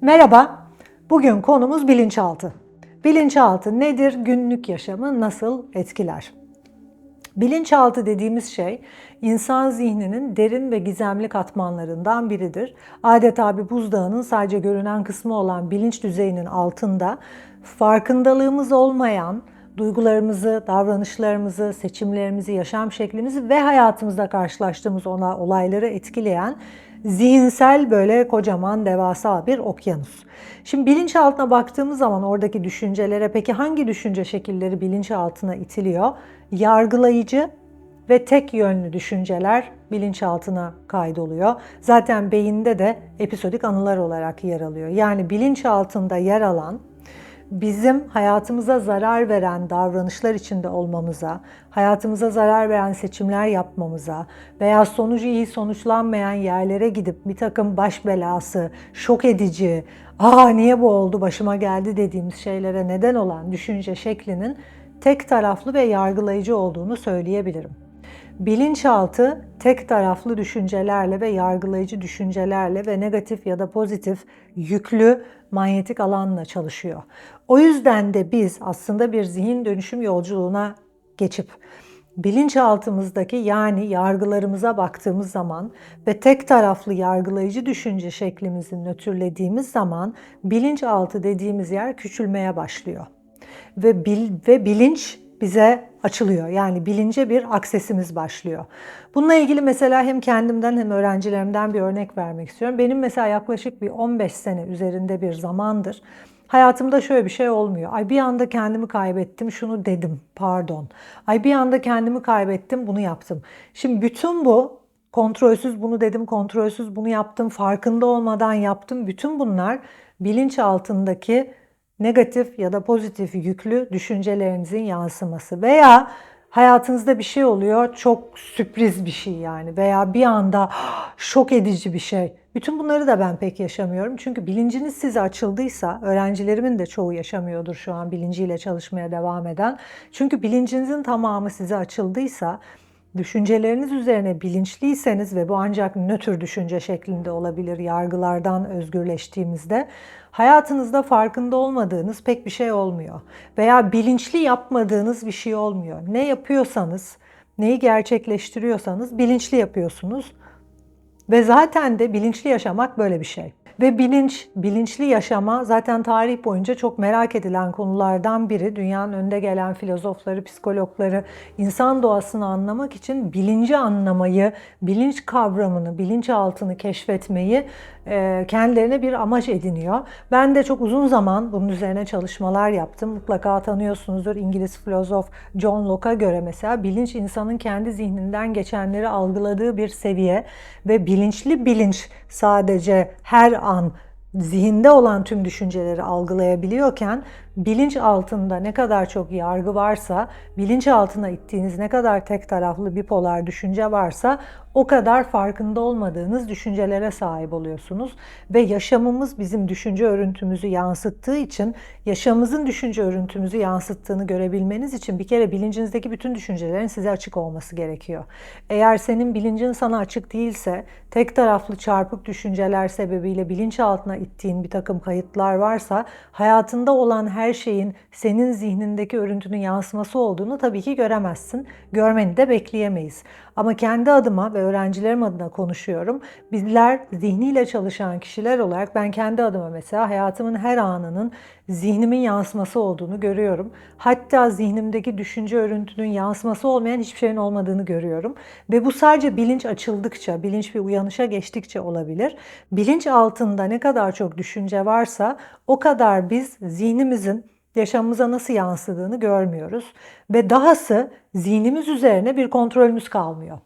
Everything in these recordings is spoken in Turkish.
Merhaba, bugün konumuz bilinçaltı. Bilinçaltı nedir, günlük yaşamı nasıl etkiler? Bilinçaltı dediğimiz şey insan zihninin derin ve gizemli katmanlarından biridir. Adeta bir buzdağının sadece görünen kısmı olan bilinç düzeyinin altında farkındalığımız olmayan duygularımızı, davranışlarımızı, seçimlerimizi, yaşam şeklimizi ve hayatımızda karşılaştığımız ona olayları etkileyen zihinsel böyle kocaman devasa bir okyanus. Şimdi bilinçaltına baktığımız zaman oradaki düşüncelere peki hangi düşünce şekilleri bilinçaltına itiliyor? Yargılayıcı ve tek yönlü düşünceler bilinçaltına kaydoluyor. Zaten beyinde de episodik anılar olarak yer alıyor. Yani bilinçaltında yer alan bizim hayatımıza zarar veren davranışlar içinde olmamıza, hayatımıza zarar veren seçimler yapmamıza veya sonucu iyi sonuçlanmayan yerlere gidip bir takım baş belası, şok edici, aa niye bu oldu başıma geldi dediğimiz şeylere neden olan düşünce şeklinin tek taraflı ve yargılayıcı olduğunu söyleyebilirim. Bilinçaltı tek taraflı düşüncelerle ve yargılayıcı düşüncelerle ve negatif ya da pozitif yüklü manyetik alanla çalışıyor. O yüzden de biz aslında bir zihin dönüşüm yolculuğuna geçip bilinçaltımızdaki yani yargılarımıza baktığımız zaman ve tek taraflı yargılayıcı düşünce şeklimizi nötrlediğimiz zaman bilinçaltı dediğimiz yer küçülmeye başlıyor. Ve bil, ve bilinç bize açılıyor. Yani bilince bir aksesimiz başlıyor. Bununla ilgili mesela hem kendimden hem öğrencilerimden bir örnek vermek istiyorum. Benim mesela yaklaşık bir 15 sene üzerinde bir zamandır hayatımda şöyle bir şey olmuyor. Ay bir anda kendimi kaybettim, şunu dedim, pardon. Ay bir anda kendimi kaybettim, bunu yaptım. Şimdi bütün bu kontrolsüz bunu dedim, kontrolsüz bunu yaptım, farkında olmadan yaptım. Bütün bunlar bilinç altındaki negatif ya da pozitif yüklü düşüncelerinizin yansıması veya hayatınızda bir şey oluyor çok sürpriz bir şey yani veya bir anda şok edici bir şey. Bütün bunları da ben pek yaşamıyorum. Çünkü bilinciniz size açıldıysa, öğrencilerimin de çoğu yaşamıyordur şu an bilinciyle çalışmaya devam eden. Çünkü bilincinizin tamamı size açıldıysa, düşünceleriniz üzerine bilinçliyseniz ve bu ancak nötr düşünce şeklinde olabilir yargılardan özgürleştiğimizde hayatınızda farkında olmadığınız pek bir şey olmuyor. Veya bilinçli yapmadığınız bir şey olmuyor. Ne yapıyorsanız, neyi gerçekleştiriyorsanız bilinçli yapıyorsunuz. Ve zaten de bilinçli yaşamak böyle bir şey. Ve bilinç, bilinçli yaşama zaten tarih boyunca çok merak edilen konulardan biri. Dünyanın önde gelen filozofları, psikologları insan doğasını anlamak için bilinci anlamayı, bilinç kavramını, bilinçaltını keşfetmeyi kendilerine bir amaç ediniyor. Ben de çok uzun zaman bunun üzerine çalışmalar yaptım. Mutlaka tanıyorsunuzdur İngiliz filozof John Locke'a göre mesela bilinç insanın kendi zihninden geçenleri algıladığı bir seviye ve bilinçli bilinç sadece her an zihinde olan tüm düşünceleri algılayabiliyorken bilinç altında ne kadar çok yargı varsa, bilinç altına ittiğiniz ne kadar tek taraflı bipolar düşünce varsa o kadar farkında olmadığınız düşüncelere sahip oluyorsunuz ve yaşamımız bizim düşünce örüntümüzü yansıttığı için yaşamımızın düşünce örüntümüzü yansıttığını görebilmeniz için bir kere bilincinizdeki bütün düşüncelerin size açık olması gerekiyor. Eğer senin bilincin sana açık değilse, tek taraflı çarpık düşünceler sebebiyle bilinç altına ittiğin bir takım kayıtlar varsa hayatında olan her şeyin senin zihnindeki örüntünün yansıması olduğunu tabii ki göremezsin. Görmeni de bekleyemeyiz. Ama kendi adıma ve öğrencilerim adına konuşuyorum. Bizler zihniyle çalışan kişiler olarak ben kendi adıma mesela hayatımın her anının zihnimin yansıması olduğunu görüyorum. Hatta zihnimdeki düşünce örüntünün yansıması olmayan hiçbir şeyin olmadığını görüyorum. Ve bu sadece bilinç açıldıkça, bilinç bir uyanışa geçtikçe olabilir. Bilinç altında ne kadar çok düşünce varsa o kadar biz zihnimizin yaşamımıza nasıl yansıdığını görmüyoruz. Ve dahası zihnimiz üzerine bir kontrolümüz kalmıyor.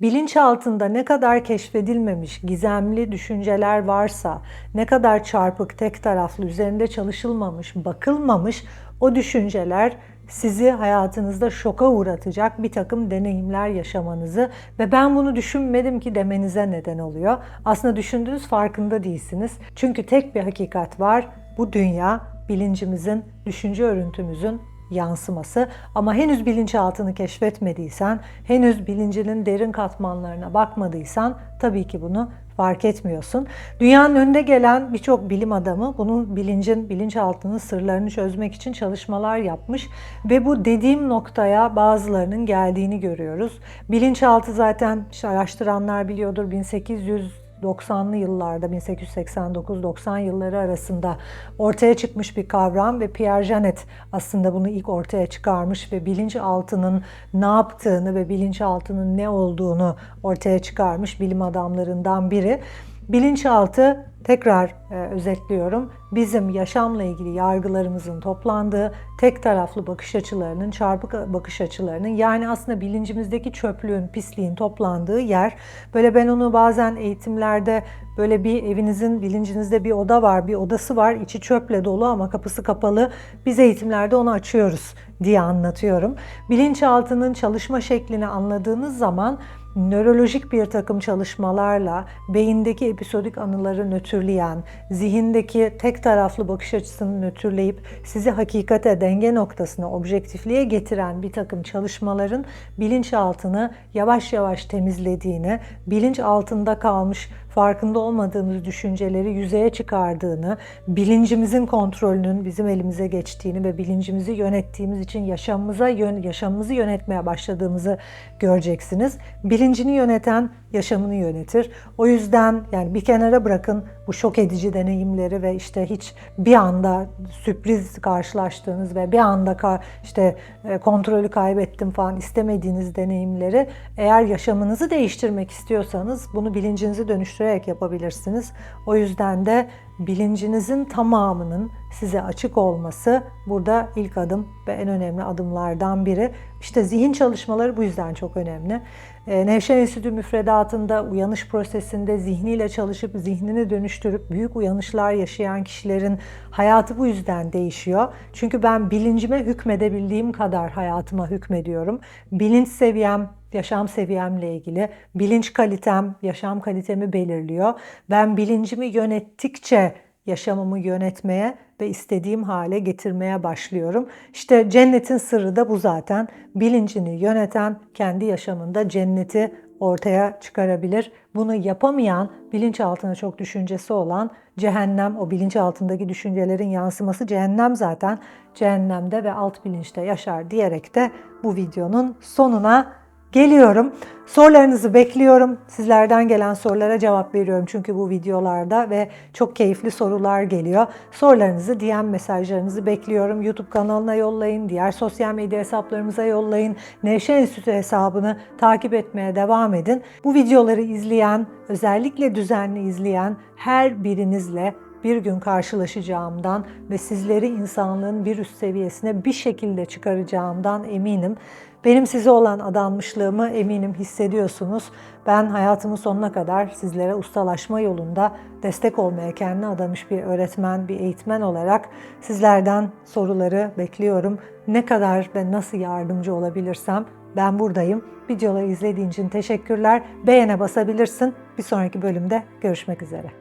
Bilinç altında ne kadar keşfedilmemiş, gizemli düşünceler varsa, ne kadar çarpık, tek taraflı, üzerinde çalışılmamış, bakılmamış o düşünceler sizi hayatınızda şoka uğratacak bir takım deneyimler yaşamanızı ve ben bunu düşünmedim ki demenize neden oluyor. Aslında düşündüğünüz farkında değilsiniz. Çünkü tek bir hakikat var. Bu dünya bilincimizin, düşünce örüntümüzün yansıması ama henüz bilinçaltını keşfetmediysen, henüz bilincinin derin katmanlarına bakmadıysan tabii ki bunu fark etmiyorsun. Dünyanın önde gelen birçok bilim adamı bunun bilincin, bilinçaltının sırlarını çözmek için çalışmalar yapmış ve bu dediğim noktaya bazılarının geldiğini görüyoruz. Bilinçaltı zaten işte araştıranlar biliyordur 1800 90'lı yıllarda 1889-90 yılları arasında ortaya çıkmış bir kavram ve Pierre Janet aslında bunu ilk ortaya çıkarmış ve bilinçaltının ne yaptığını ve bilinçaltının ne olduğunu ortaya çıkarmış bilim adamlarından biri. Bilinçaltı tekrar e, özetliyorum. Bizim yaşamla ilgili yargılarımızın toplandığı tek taraflı bakış açılarının, çarpık bakış açılarının yani aslında bilincimizdeki çöplüğün, pisliğin toplandığı yer. Böyle ben onu bazen eğitimlerde böyle bir evinizin bilincinizde bir oda var, bir odası var. içi çöple dolu ama kapısı kapalı. Biz eğitimlerde onu açıyoruz diye anlatıyorum. Bilinçaltının çalışma şeklini anladığınız zaman nörolojik bir takım çalışmalarla beyindeki episodik anıları nötrleyen, zihindeki tek taraflı bakış açısını nötrleyip sizi hakikate, denge noktasına, objektifliğe getiren bir takım çalışmaların bilinçaltını yavaş yavaş temizlediğini, bilinç altında kalmış farkında olmadığımız düşünceleri yüzeye çıkardığını, bilincimizin kontrolünün bizim elimize geçtiğini ve bilincimizi yönettiğimiz için yaşamımıza yaşamımızı yönetmeye başladığımızı göreceksiniz. Bilincini yöneten yaşamını yönetir. O yüzden yani bir kenara bırakın bu şok edici deneyimleri ve işte hiç bir anda sürpriz karşılaştığınız ve bir anda işte e, kontrolü kaybettim falan istemediğiniz deneyimleri eğer yaşamınızı değiştirmek istiyorsanız bunu bilincinizi dönüştürerek yapabilirsiniz. O yüzden de bilincinizin tamamının size açık olması burada ilk adım ve en önemli adımlardan biri. İşte zihin çalışmaları bu yüzden çok önemli. Ee, Nevşehir Enstitü müfredatında uyanış prosesinde zihniyle çalışıp zihnini dönüştürüp büyük uyanışlar yaşayan kişilerin hayatı bu yüzden değişiyor. Çünkü ben bilincime hükmedebildiğim kadar hayatıma hükmediyorum. Bilinç seviyem yaşam seviyemle ilgili. Bilinç kalitem, yaşam kalitemi belirliyor. Ben bilincimi yönettikçe yaşamımı yönetmeye ve istediğim hale getirmeye başlıyorum. İşte cennetin sırrı da bu zaten. Bilincini yöneten kendi yaşamında cenneti ortaya çıkarabilir. Bunu yapamayan, bilinçaltına çok düşüncesi olan cehennem, o bilinçaltındaki düşüncelerin yansıması cehennem zaten cehennemde ve alt bilinçte yaşar diyerek de bu videonun sonuna Geliyorum. Sorularınızı bekliyorum. Sizlerden gelen sorulara cevap veriyorum çünkü bu videolarda ve çok keyifli sorular geliyor. Sorularınızı, DM mesajlarınızı bekliyorum. YouTube kanalına yollayın, diğer sosyal medya hesaplarımıza yollayın. Nevşehir Enstitü hesabını takip etmeye devam edin. Bu videoları izleyen, özellikle düzenli izleyen her birinizle bir gün karşılaşacağımdan ve sizleri insanlığın bir üst seviyesine bir şekilde çıkaracağımdan eminim. Benim size olan adanmışlığımı eminim hissediyorsunuz. Ben hayatımın sonuna kadar sizlere ustalaşma yolunda destek olmaya kendine adamış bir öğretmen, bir eğitmen olarak sizlerden soruları bekliyorum. Ne kadar ve nasıl yardımcı olabilirsem ben buradayım. Videoları izlediğin için teşekkürler. Beğene basabilirsin. Bir sonraki bölümde görüşmek üzere.